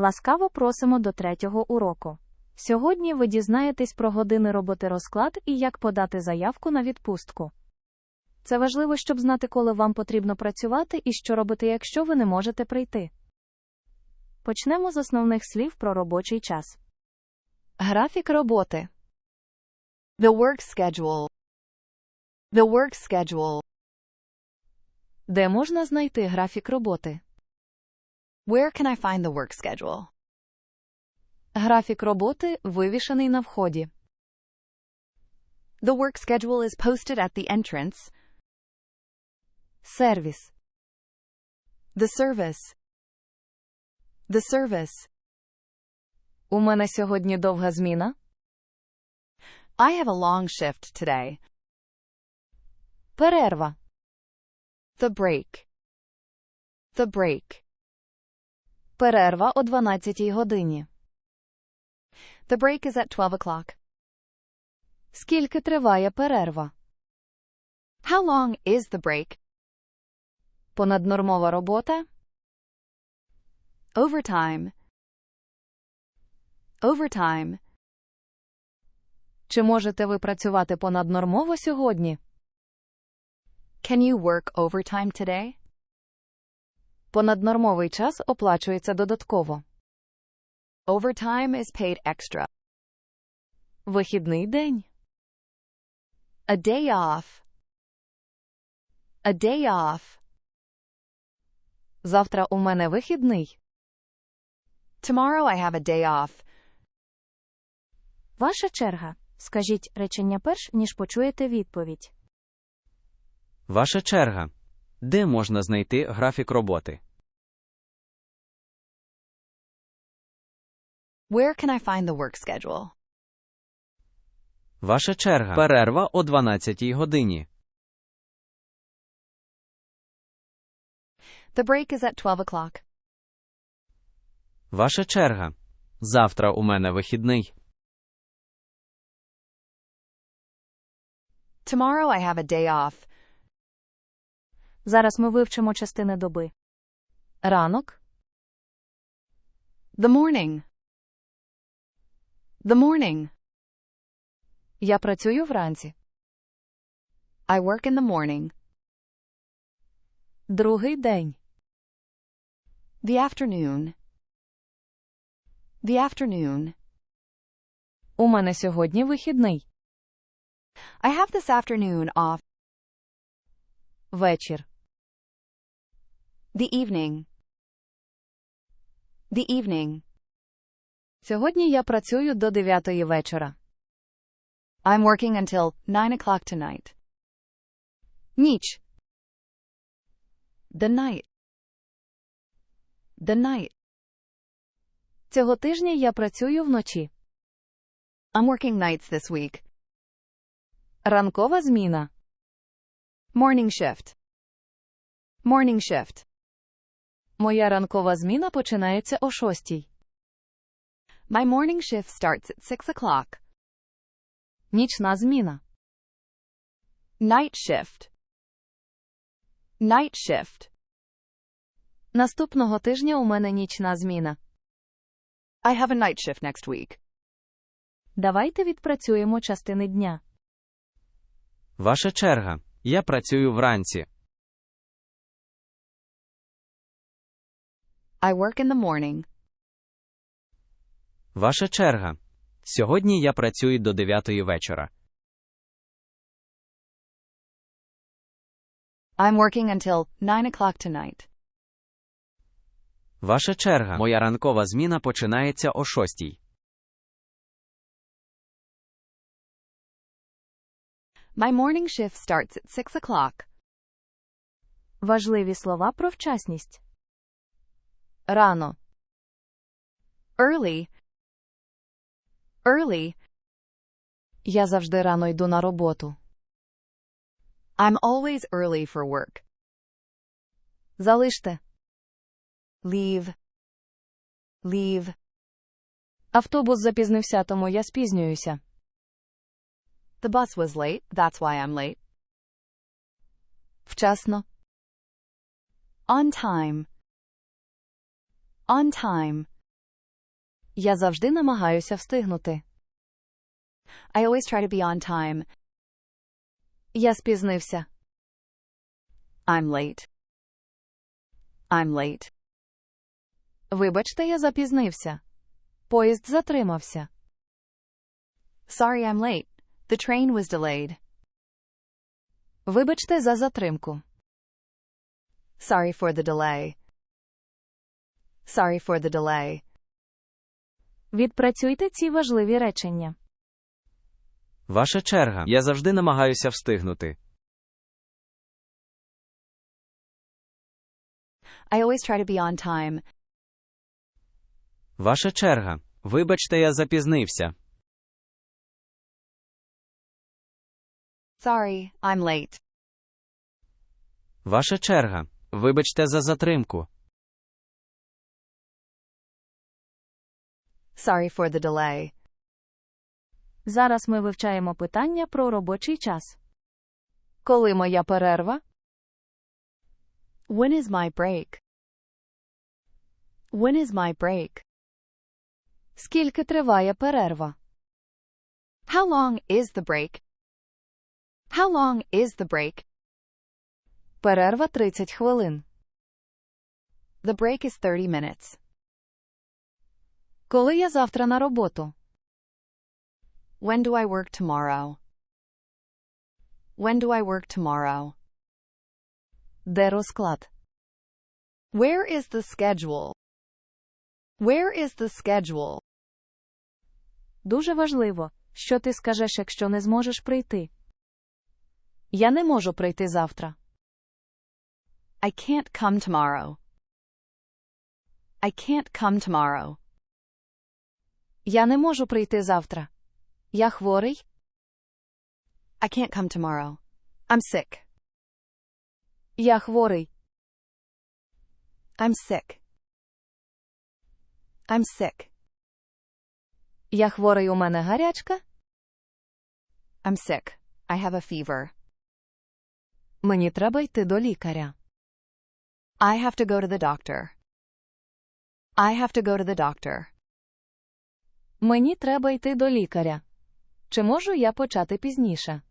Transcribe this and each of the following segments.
Ласкаво просимо до третього уроку. Сьогодні ви дізнаєтесь про години роботи розклад і як подати заявку на відпустку. Це важливо, щоб знати, коли вам потрібно працювати і що робити, якщо ви не можете прийти. Почнемо з основних слів про робочий час. Графік роботи. The work schedule. The work schedule. Де можна знайти графік роботи? Where can I find the work schedule? Графік роботи вивішений на вході. The work schedule is posted at the entrance. Сервіс. The service. The service. У мене сьогодні довга зміна. I have a long shift today. Перерва. The break. The break. Перерва о 12 годині. The break is at 12 o'clock. Скільки триває перерва? How long is the break? Понаднормова робота. Overtime. Overtime. Чи можете ви працювати понаднормово сьогодні? Can you work overtime today? Понаднормовий час оплачується додатково. Overtime is paid extra. Вихідний день. A day off. A day off. Завтра у мене вихідний. Tomorrow I have a day off. Ваша черга. Скажіть речення перш, ніж почуєте відповідь. Ваша черга. Де можна знайти графік роботи? Where can I find the work schedule? Ваша черга. Перерва о 12 годині. The break is at 12 o'clock. Ваша черга. Завтра у мене вихідний. Tomorrow I have a day off. Зараз ми вивчимо частини доби. Ранок, The morning. The morning. я працюю вранці. I work in the morning. Другий день. The afternoon. The afternoon. У мене сьогодні вихідний. I have this afternoon off. Вечір. The evening. The evening. Сьогодні я працюю до 9 вечора. I'm working until 9 o'clock tonight. Ніч. The night. The night. Цього тижня я працюю вночі. I'm working nights this week. Ранкова зміна. Morning shift. Morning shift. Моя ранкова зміна починається о 6. My morning shift starts at 6 o'clock. Нічна зміна. Night shift. Night shift. Наступного тижня у мене нічна зміна. I have a night shift next week. Давайте відпрацюємо частини дня. Ваша черга. Я працюю вранці. I work in the morning. Ваша черга. Сьогодні я працюю до 9 вечора. I'm working until 9 o'clock tonight. Ваша черга. Моя ранкова зміна починається о 6. My morning shift starts at 6 o'clock. Важливі слова про вчасність. Рано. Early. Early. Я завжди рано йду на роботу. I'm always early for work. Залиште. Leave. Leave. Автобус запізнився, тому я спізнююся. The bus was late, that's why I'm late. Вчасно. On time. On time. Я завжди намагаюся встигнути. I always try to be on time. Я спізнився. I'm late. I'm late. Вибачте, я запізнився. Поїзд затримався. Sorry I'm late. The train was delayed. Вибачте за затримку. Sorry for the delay. Sorry for the delay. Відпрацюйте ці важливі речення. Ваша черга. Я завжди намагаюся встигнути. I always try to be on time. Ваша черга. Вибачте, я запізнився. Sorry, I'm late. Ваша черга. Вибачте за затримку. Sorry for the delay. Зараз ми вивчаємо питання про робочий час. Коли моя перерва? When is my break? When is my break? Скільки триває перерва? How long is the break? How long is the break? Перерва 30 хвилин. The break is 30 minutes. Коли я завтра на роботу? When do I work tomorrow? When do I work tomorrow? Де розклад? Where is the schedule? Where is the schedule? Дуже важливо, що ти скажеш, якщо не зможеш прийти. Я не можу прийти завтра. I can't come tomorrow. I can't come tomorrow. Я не можу прийти завтра. Я хворий. I can't come tomorrow. I'm sick. Я хворий. I'm sick. I'm sick. Я хворий, у мене гарячка. I'm sick. I have a fever. Мені треба йти до лікаря. I have to go to the doctor. I have to go to the doctor. Мені треба йти до лікаря. Чи можу я почати пізніше?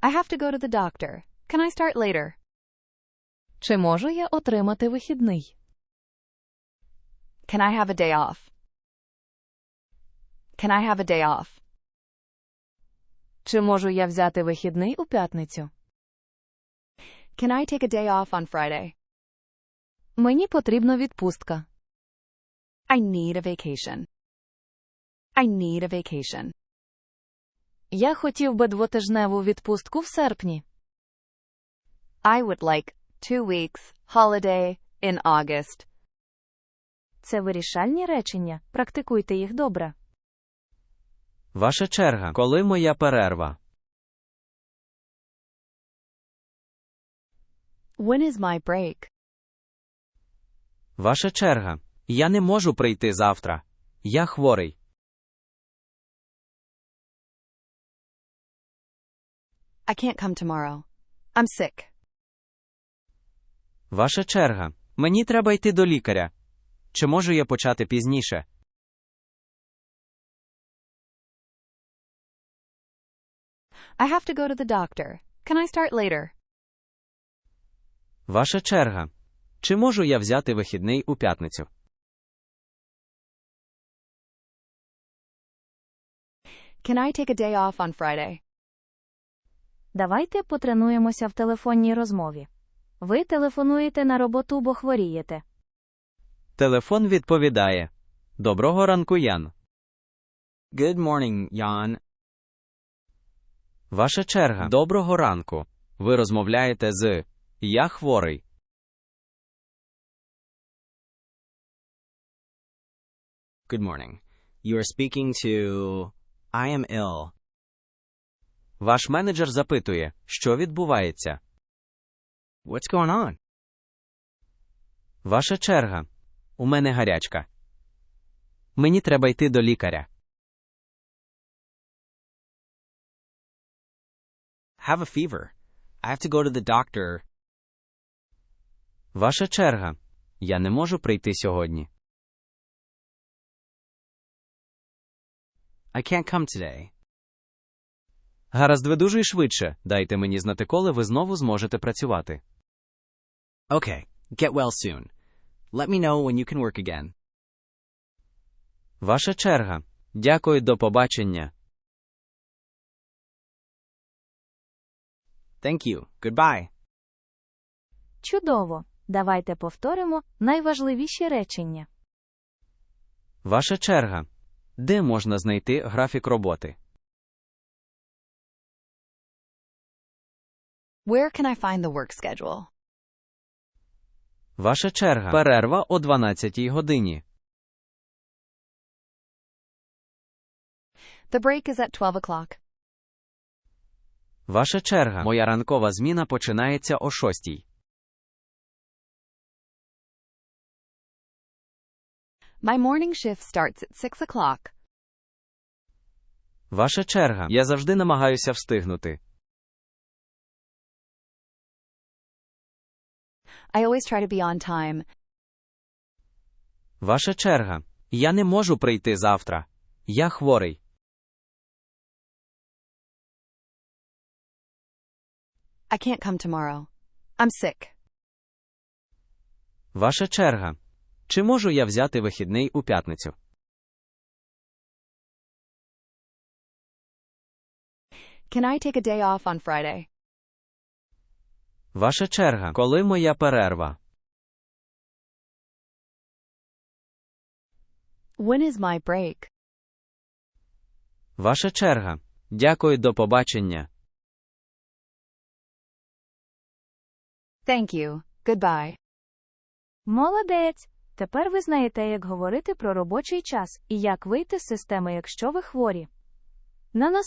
I have to go to the doctor. Can I start later? Чи можу я отримати вихідний? Can I have a day off? Can I have a day off? Чи можу я взяти вихідний у п'ятницю? Can I take a day off on Friday? Мені потрібна відпустка. I need a vacation. I need a vacation. Я хотів би двотижневу відпустку в серпні. I would like two weeks holiday in August. Це вирішальні речення. Практикуйте їх добре. Ваша черга. Коли моя перерва? When is my break? Ваша черга. Я не можу прийти завтра. Я хворий. I can't come tomorrow. I'm sick. Ваша черга. Мені треба йти до лікаря. Чи можу я почати пізніше? I have to go to the doctor. Can I start later? Ваша черга. Чи можу я взяти вихідний у п'ятницю? Can I take a day off on Friday? Давайте потренуємося в телефонній розмові. Ви телефонуєте на роботу, бо хворієте. Телефон відповідає. Доброго ранку, Ян. Good morning, Ян. Ваша черга. Доброго ранку. Ви розмовляєте з Я хворий. Good morning. You are speaking to. I am ill. Ваш менеджер запитує, що відбувається. What's going on? Ваша черга. У мене гарячка. Мені треба йти до лікаря. Have a fever. I have to go to the doctor. Ваша черга. Я не можу прийти сьогодні. I can't come today. Гаразд, видужуй швидше. Дайте мені знати, коли ви знову зможете працювати. Okay, get well soon. Let me know when you can work again. Ваша черга. Дякую, до побачення. Thank you. Goodbye. Чудово! Давайте повторимо найважливіші речення. Ваша черга. Де можна знайти графік роботи? Where can I find the work schedule? Ваша черга. Перерва о 12 годині. The break is at 12 o'clock. Ваша черга. Моя ранкова зміна починається о 6. My morning shift starts at 6 o'clock. Ваша черга. Я завжди намагаюся встигнути. I always try to be on time. Ваша черга. Я не можу прийти завтра. Я хворий. I can't come tomorrow. I'm sick. Ваша черга. Чи можу я взяти вихідний у п'ятницю? Can I take a day off on Friday? Ваша черга. Коли моя перерва? When is my break? Ваша черга. Дякую, до побачення. Thank you. Goodbye. Молодець! Тепер ви знаєте, як говорити про робочий час і як вийти з системи, якщо ви хворі. На нас